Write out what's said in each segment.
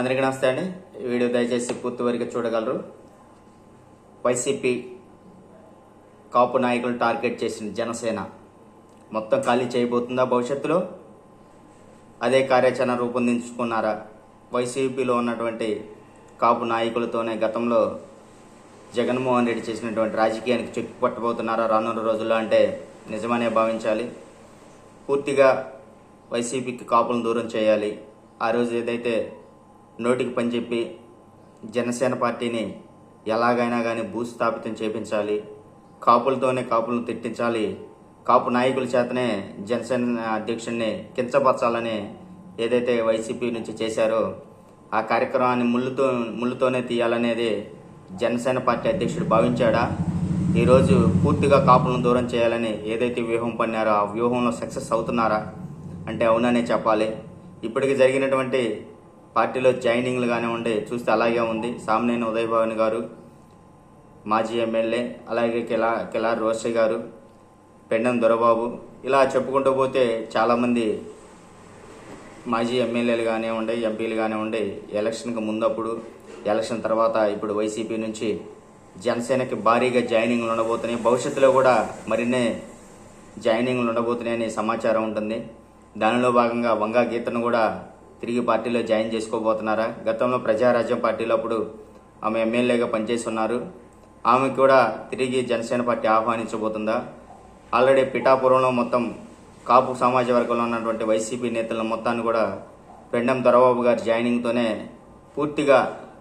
అందరికీ నమస్తే అండి. వీడియో దయచేసి పూర్తి వరకు చూడగలరు. వైసీపీ కాపు నాయకులు టార్గెట్ చేసిన జనసేన మొత్తం ఖాళీ చేయబోతుందా భవిష్యత్తులో? అదే కార్యాచరణ రూపొందించుకున్నారా? వైసీపీలో ఉన్నటువంటి కాపు నాయకులతోనే గతంలో జగన్మోహన్ రెడ్డి చేసినటువంటి రాజకీయానికి చెక్కు పట్టబోతున్నారా రానున్న రోజుల్లో అంటే నిజమనే భావించాలి. పూర్తిగా వైసీపీకి కాపులను దూరం చేయాలి. ఆ రోజు ఏదైతే నోటికి పని చెప్పి జనసేన పార్టీని ఎలాగైనా కానీ భూస్థాపితం చేపించాలి. కాపులతోనే కాపులను తిట్టించాలి. కాపు నాయకుల చేతనే జనసేన అధ్యక్షుడిని కించపరచాలని ఏదైతే వైసీపీ నుంచి చేశారో ఆ కార్యక్రమాన్ని ముళ్ళుతో ముళ్ళుతోనే తీయాలనేది జనసేన పార్టీ అధ్యక్షుడు భావించాడా? ఈరోజు పూర్తిగా కాపులను దూరం చేయాలని ఏదైతే వ్యూహం పన్నారో ఆ వ్యూహంలో సక్సెస్ అవుతున్నారా? అంటే అవుననే చెప్పాలి. ఇప్పటికి జరిగినటువంటి పార్టీలో జాయినింగ్లు కానివ్వండి చూస్తే అలాగే ఉంది. సామినేని ఉదయ్ భవన్ గారు మాజీ ఎమ్మెల్యే అలాగే కిలా కిలార్ రోషి గారు పెండం దొరబాబు ఇలా చెప్పుకుంటూ పోతే చాలామంది మాజీ ఎమ్మెల్యేలు కానివ్వండి ఎంపీలు కానివ్వండి ఎలక్షన్కి ముందప్పుడు ఎలక్షన్ తర్వాత ఇప్పుడు వైసీపీ నుంచి జనసేనకి భారీగా జాయినింగ్లు ఉండబోతున్నాయి. భవిష్యత్తులో కూడా మరిన్నే జాయినింగ్లు ఉండబోతున్నాయని సమాచారం ఉంటుంది. దానిలో భాగంగా వంగా గీతను కూడా తిరిగి పార్టీలో జాయిన్ చేసుకోబోతున్నారా? గతంలో ప్రజారాజ్యం పార్టీలో అప్పుడు ఆమె ఎమ్మెల్యేగా పనిచేసి ఉన్నారు ఆమె కూడా తిరిగి జనసేన పార్టీ ఆహ్వానించబోతుందా? ఆల్రెడీ పిఠాపురంలో మొత్తం కాపు సమాజ వర్గంలో ఉన్నటువంటి వైసీపీ నేతల మొత్తాన్ని కూడా పెండం దొరబాబు గారి జాయినింగ్తోనే పూర్తిగా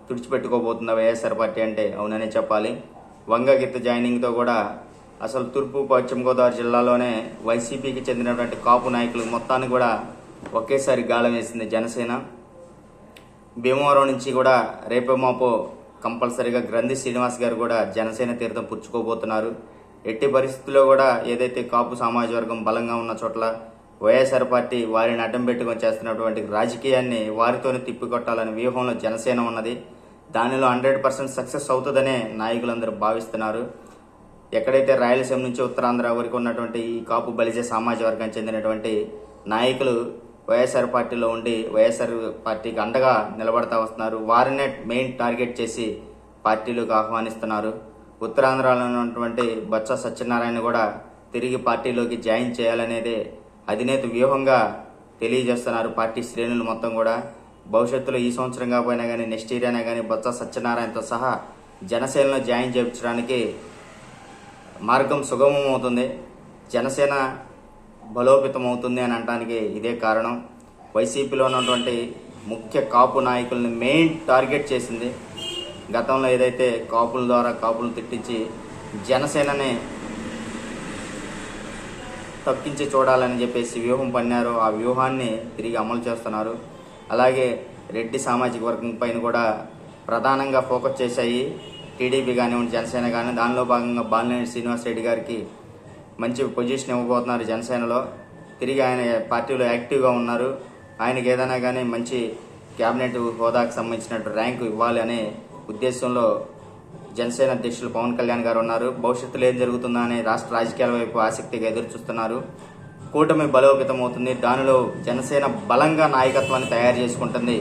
తుడిచిపెట్టుకోబోతుందా వైఎస్ఆర్ పార్టీ అంటే? అవుననే చెప్పాలి. వంగగీత జాయినింగ్తో కూడా అసలు తూర్పు పశ్చిమ గోదావరి జిల్లాలోనే వైసీపీకి చెందినటువంటి కాపు నాయకులు మొత్తాన్ని కూడా ఒకేసారి గాలం వేసింది జనసేన. భీమవరం నుంచి కూడా రేపో మాపో కంపల్సరీగా గ్రంథి శ్రీనివాస్ గారు కూడా జనసేన తీర్థం పుచ్చుకోబోతున్నారు. ఎట్టి పరిస్థితుల్లో కూడా ఏదైతే కాపు సమాజ వర్గం బలంగా ఉన్న చోట్ల వైఎస్ఆర్ పార్టీ వారిని అడ్డం పెట్టుకొని చేస్తున్నటువంటి రాజకీయాన్ని వారితోనే తిప్పికొట్టాలనే వ్యూహంలో జనసేన ఉన్నది. దానిలో హండ్రెడ్ పర్సెంట్ సక్సెస్ అవుతుందనే నాయకులందరూ భావిస్తున్నారు. ఎక్కడైతే రాయలసీమ నుంచి ఉత్తరాంధ్ర వరకు ఉన్నటువంటి ఈ కాపు బలిజ సామాజ వర్గానికి చెందినటువంటి నాయకులు వైఎస్ఆర్ పార్టీలో ఉండి వైఎస్ఆర్ పార్టీకి అండగా నిలబడతా వస్తున్నారు. వారినే మెయిన్ టార్గెట్ చేసి పార్టీలోకి ఆహ్వానిస్తున్నారు. ఉత్తరాంధ్రలో ఉన్నటువంటి బొత్స సత్యనారాయణ కూడా తిరిగి పార్టీలోకి జాయిన్ చేయాలనేదే అధినేత వ్యూహంగా తెలియజేస్తున్నారు పార్టీ శ్రేణులు మొత్తం కూడా. భవిష్యత్తులో ఈ సంవత్సరం కాకపోయినా కానీ నెక్స్ట్ ఇయర్ అయినా కానీ బొత్స సత్యనారాయణతో సహా జనసేనలో జాయిన్ చేయించడానికి మార్గం సుగమం అవుతుంది జనసేన బలోపేతం అవుతుంది అని అనడానికి ఇదే కారణం. వైసీపీలో ఉన్నటువంటి ముఖ్య కాపు నాయకుల్ని మెయిన్ టార్గెట్ చేసింది. గతంలో ఏదైతే కాపుల ద్వారా కాపులు తిట్టించి జనసేనని తప్పించి చూడాలని చెప్పేసి వ్యూహం పన్నారో ఆ వ్యూహాన్ని తిరిగి అమలు చేస్తున్నారు. అలాగే రెడ్డి సామాజిక వర్గం పైన కూడా ప్రధానంగా ఫోకస్ చేశాయి. టీడీపీ కానివ్వండి జనసేన కానీ దానిలో భాగంగా బాలినేని శ్రీనివాస్ రెడ్డి గారికి మంచి పొజిషన్ ఇవ్వబోతున్నారు జనసేనలో. తిరిగి ఆయన పార్టీలో యాక్టివ్గా ఉన్నారు. ఆయనకి ఏదైనా కానీ మంచి క్యాబినెట్ హోదాకు సంబంధించినట్టు ర్యాంకు ఇవ్వాలి అనే ఉద్దేశంలో జనసేన అధ్యక్షులు పవన్ కళ్యాణ్ గారు ఉన్నారు. భవిష్యత్తులో ఏం జరుగుతుందా అని రాష్ట్ర రాజకీయాల వైపు ఆసక్తిగా ఎదురు చూస్తున్నారు. కూటమి బలోపేతం అవుతుంది దానిలో జనసేన బలంగా నాయకత్వాన్ని తయారు చేసుకుంటుంది.